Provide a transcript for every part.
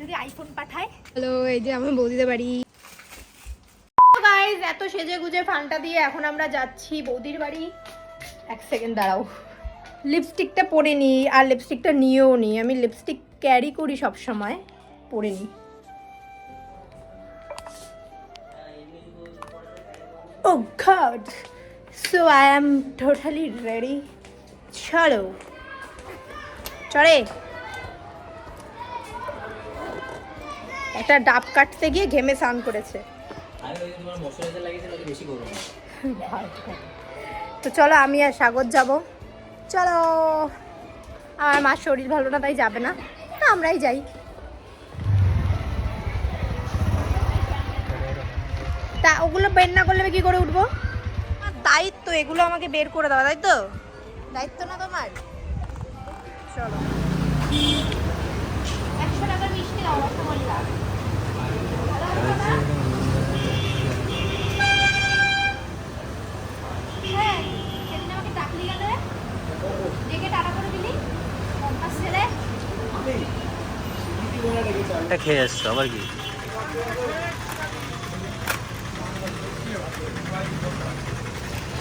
যদি আইফোন পাঠায়? হ্যালো এই যে আমার বৌদিদের বাড়ি। গাইজ এত সেজে গুজে ফানটা দিয়ে এখন আমরা যাচ্ছি বৌদির বাড়ি। এক সেকেন্ড দাঁড়াও। লিপস্টিকটা পরে নি আর লিপস্টিকটা নিয়েও নি। আমি লিপস্টিক ক্যারি করি সব সময় পরে নি। ও God so I am totally ready চলো। চলে একটা ডাব কাটতে গিয়ে ঘেমে স্নান করেছে। তো চলো আমি আর সাগর যাব। চলো। আমার মার শরীর ভালো না তাই যাবে না। তা আমরাই যাই। তা ওগুলো বের না করলে আমি কি করে উঠবো? দায়িত্ব এগুলো আমাকে বের করে দেওয়া তাই তো? দায়িত্ব না তোমার? চলো। একশো টাকার মিষ্টি দাও রসগোল্লা হ্যাঁ, খেয়ে আসছো আবার কি?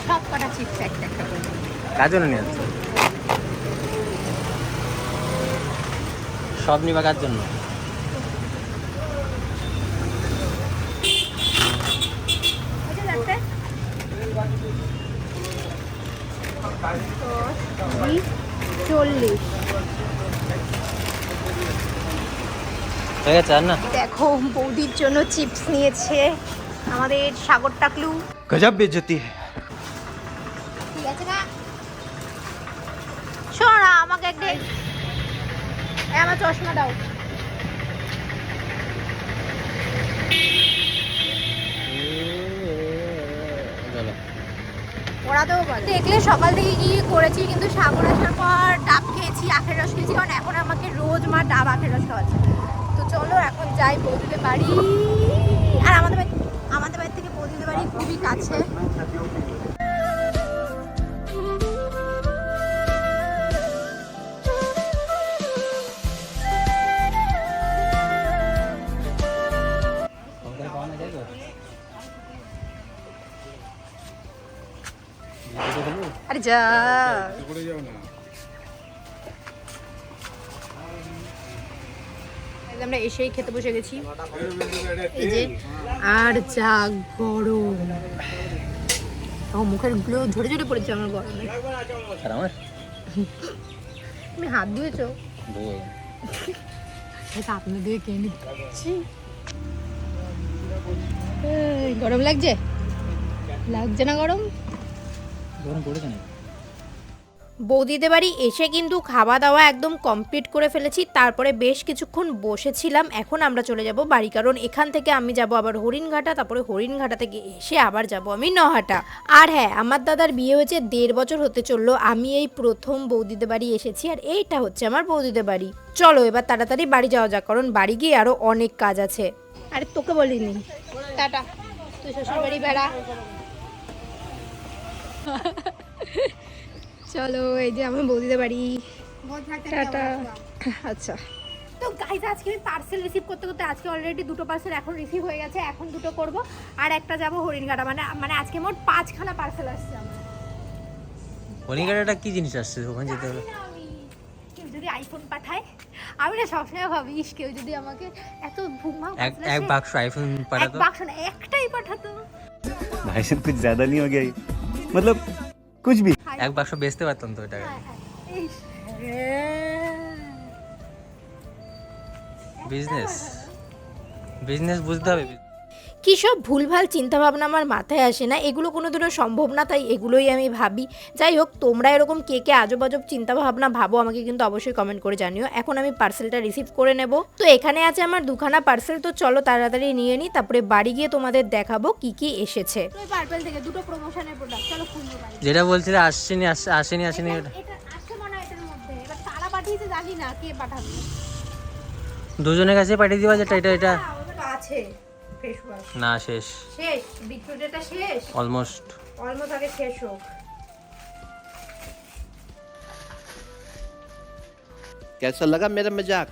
সব কটা চিপস একটা একটা করে। কার জন্য নিয়ে আসছো? সব নিবা কার জন্য বুঝে যাচ্ছে? দশ, বিশ, দেখো বৌদির জন্য চিপস নিয়েছে। আমাদের সাগর টাকলু। গজব বেজতি ঠিক আছে না? আমার চশমা দাও। পড়াতেও তো দেখলে সকাল থেকে কি করেছি, কিন্তু সাগর আসার পর ডাব খেয়েছি, আখের রস খেয়েছি, কারণ এখন আমাকে রোজ মা ডাব, আখের রস খাওয়াচ্ছে। তো চলো, এখন যাই বৌদিদের বাড়ি। আর আমাদের বাড়ি আমাদের বাড়ি থেকে বৌদিদের বাড়ি খুবই কাছে। আরে যা। আমরা এসেই খেতে বসে গেছি। এই যে আর যা গরম। ও মুখেরগুলো ঝরে ঝরে পড়েছে আমার গরমে। আর আমার? তুমি হাত ধুয়েছো? বই এটা আপনাদের কে নিচ্ছি গরম লাগছে? লাগছে না গরম? গরম পড়েছে না বৌদিদের বাড়ি এসে কিন্তু খাওয়া দাওয়া একদম কমপ্লিট করে ফেলেছি তারপরে বেশ কিছুক্ষণ বসেছিলাম এখন আমরা চলে যাব বাড়ি কারণ এখান থেকে আমি যাব আবার হরিণঘাটা তারপরে হরিণঘাটা থেকে এসে আবার যাব আমি নহাটা। আর হ্যাঁ আমার দাদার বিয়ে হয়েছে দেড় বছর হতে চলল আমি এই প্রথম বৌদিদের বাড়ি এসেছি আর এইটা হচ্ছে আমার বৌদিদের বাড়ি। চলো এবার তাড়াতাড়ি বাড়ি যাওয়া যাক কারণ বাড়ি গিয়ে আরও অনেক কাজ আছে। আরে তোকে বলিনি। টাটা। তুই শ্বশুর বাড়ি বেড়া। চলো এই যে আমার বৌদিদের বাড়ি। টাটা। আচ্ছা। তো গাইজ আজকে আমি পার্সেল রিসিভ করতে করতে আজকে অলরেডি দুটো পার্সেল এখন রিসিভ হয়ে গেছে এখন দুটো করব। আর একটা যাব হরিণঘাটা মানে মানে আজকে মোট পাঁচখানা পার্সেল আসছে আমার। কি জিনিস আসছে? ওখানে যেতে হবে। কেউ যদি আইফোন পাঠায় আমি না সবসময় ভাবি ইস কেউ যদি আমাকে এত ভুমা এক বাক্স আইফোন পাঠাতো। এক বাক্স না একটাই পাঠাতো। ভাই সব জাদা নি নিয়ে গেছে मतलब कुछ भी এক বাক্স বেচতে পারতাম তো এটা হ্যাঁ, হ্যাঁ। ইস, হ্যাঁ। বিজনেস বিজনেস বুঝতে হবে কী সব ভুলভাল চিন্তাভাবনা আমার মাথায় আসে না? এগুলো কোনো দিনও সম্ভব না তাই এগুলোই আমি ভাবি। যাই হোক তোমরা এরকম কে কে আজব আজব চিন্তাভাবনা ভাবো আমাকে কিন্তু অবশ্যই কমেন্ট করে জানিও। এখন আমি পার্সেলটা রিসিভ করে নেব। তো এখানে আছে আমার দুখানা পার্সেল তো চলো তাড়াতাড়ি নিয়ে নিই তারপরে বাড়ি গিয়ে তোমাদের দেখাবো কি কি এসেছে। থেকে দুটো প্রমোশনের প্রোডাক্ট চলো যেটা বলছিলে আসেনি আসেনি এটা আসছে মনে হয় এটার মধ্যে। এবার তারা পাঠিয়েছে জানি না কে পাঠাবে। দুজনের কাছে পাঠিয়ে দিবা যেটা এটা এটা। আছে। ফেস না শেষ। শেষ? বিটরুট এটা শেষ? অলমোস্ট অলমোস্ট আগে শেষ হোক। কেসা লাগা মেরা মজাক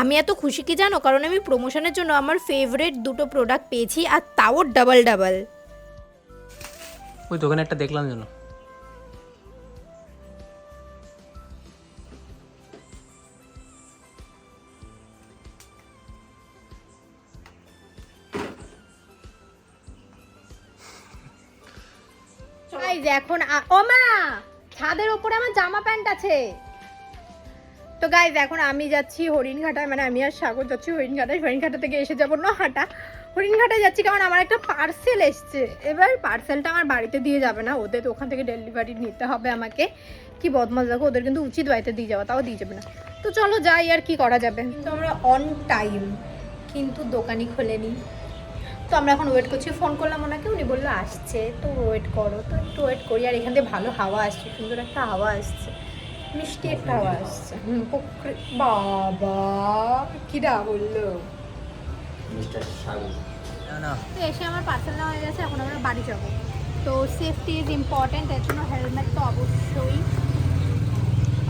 আমি এত খুশি কি জানো? কারণ আমি প্রমোশনের জন্য আমার ফেভারিট দুটো প্রোডাক্ট পেয়েছি আর তাও ডাবল ডাবল ওই দোকানে একটা দেখলাম জানো গাইজ এখন ও ছাদের ওপরে আমার জামা প্যান্ট আছে। তো গাইজ এখন আমি যাচ্ছি হরিণঘাটায় মানে আমি আর সাগর যাচ্ছি হরিণঘাটায়। হরিণঘাটা থেকে এসে যাব না হাটা হরিণঘাটায় যাচ্ছি কারণ আমার একটা পার্সেল এসছে। এবার পার্সেলটা আমার বাড়িতে দিয়ে যাবে না, ওদের ওখান থেকে ডেলিভারি নিতে হবে আমাকে। কি বদমাস দেখো, ওদের কিন্তু উচিত বাড়িতে দিয়ে যাওয়া, তাও দিয়ে যাবে না। তো চলো যাই আর কি করা যাবে। তো আমরা অন টাইম কিন্তু দোকানই খোলেনি। তো আমরা এখন ওয়েট করছি। ফোন করলাম ওনাকে উনি বলল আসছে তো ওয়েট করো। তো একটু ওয়েট করি আর এখান থেকে ভালো হাওয়া আসছে সুন্দর একটা হাওয়া আসছে। মিষ্টি একটা হাওয়া আসছে। বাবা কিরা বলল? না না। তো এসে আমার পার্সেল নেওয়া হয়ে গেছে এখন আমরা বাড়ি যাব। তো সেফটি ইজ ইম্পর্ট্যান্ট এর জন্য হেলমেট তো অবশ্যই।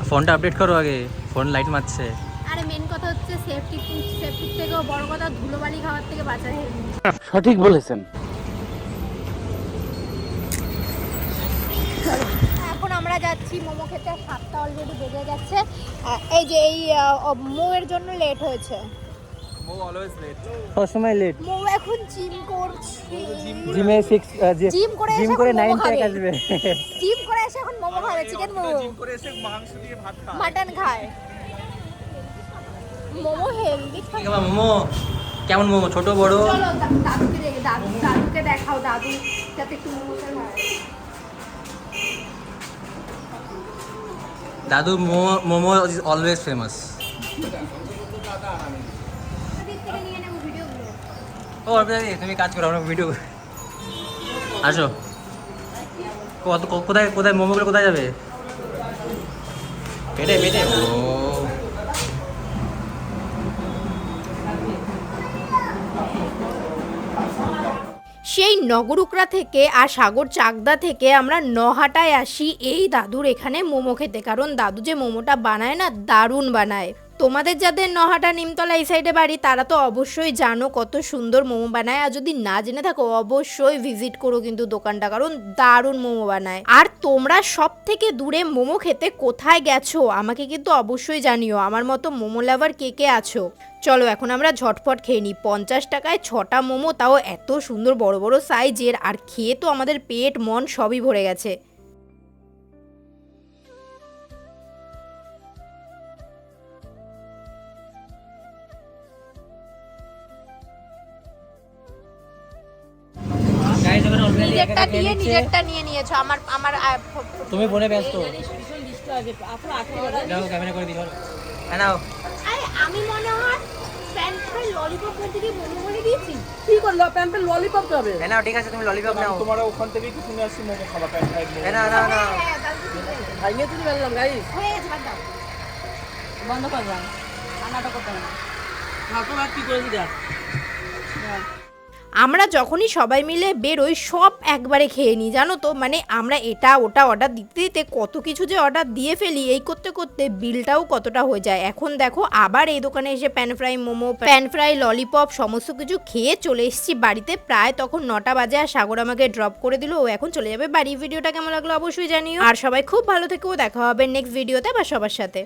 ফোনটা আপডেট করো আগে ফোন লাইট মারছে। আরে মেন কথা হচ্ছে সেফটি সেফটির থেকেও বড় কথা ধুলোবালি খাওয়ার থেকে বাঁচা সঠিক বলেছেন। এখন আমরা যাচ্ছি মোমো খেতে সাতটা অলরেডি বেজে গেছে। এই যে এই মোয়ের জন্য লেট হয়েছে। সবসময় লেট মো এখন জিম করছি। জিমে সিক্স জিম করে জিম করে। আসবে। জিম এসে এখন মোমো খাবে চিকেন মোমো। জিম করে এসে মাংস দিয়ে ভাত খায়। মাটন খায়। মোমো হেলদি মোমো? কেমন মোমো? ছোট বড়? চলো দাদুকে দাদু দাদুকে দেখাও দাদু যাতে একটু মোমো দাদু momo momo is always famous ও তুমি কাজ করো আমরা ভিডিও আসো। কোথায় কোথায় মোমোগুলো কোথায় যাবে? পেটে পেটে। ও সেই নগরুকরা থেকে আর সাগর চাকদা থেকে আমরা নহাটায় আসি। এই দাদুর এখানে মোমো খেতে। কারণ দাদু যে মোমোটা বানায় না, দারুণ বানায়। তোমাদের যাদের নহাটা নিমতলা এই সাইডে বাড়ি, তারা তো অবশ্যই জানো কত সুন্দর মোমো বানায়। আর যদি না জেনে থাকো, অবশ্যই ভিজিট করো কিন্তু দোকানটা, কারণ দারুণ মোমো বানায়। আর তোমরা সব থেকে দূরে মোমো খেতে কোথায় গেছো, আমাকে কিন্তু অবশ্যই জানিও। আমার মতো মোমো লাভার কে কে আছো? চলো এখন আমরা ঝটপট খেয়ে নিই। পঞ্চাশ টাকায় ছটা মোমো, তাও এত সুন্দর বড় বড় সাইজের আর খেয়ে তো আমাদের পেট, মন সবই ভরে গেছে। নিজেরটা নিয়ে নিজেরটা নিয়ে নিয়েছো আমার আমার তুমি ফোনে ব্যস্ত। ক্যামেরা করে হ্যাঁ নাও। আমি মনে হয় ললিপপ দিয়েছি। কি করল? প্যাম্পেল ললিপপ খাবে হ্যাঁ ঠিক আছে তুমি ললিপপ নাও। তোমার ওখান থেকে কি শুনে আসছি মোমো খাবা প্যান খাই হ্যাঁ নাও নাও নাও। হ্যাঁ, গাইস হয়ে গেছে বাদ দাও। বন্ধ করলাম রান্নাটা করতে না। কি করেছি দেখ। আমরা যখনই সবাই মিলে বেরোই, সব একবারে খেয়ে নিই, জানো তো? মানে আমরা এটা, ওটা অর্ডার দিতে দিতে কত কিছু যে অর্ডার দিয়ে ফেলি, এই করতে করতে বিলটাও কতটা হয়ে যায়। এখন দেখো, আবার এই দোকানে এসে pan fry momo pan fry lollipop সমস্ত কিছু খেয়ে চলে এসেছি বাড়িতে। প্রায় তখন নটা বাজে আর সাগর আমাকে ড্রপ করে দিল, ও এখন চলে যাবে বাড়ি ভিডিওটা কেমন লাগল অবশ্যই জানিও। আর সবাই খুব ভালো থেকেও দেখা হবে নেক্সট ভিডিওতে বা সবার সাথে।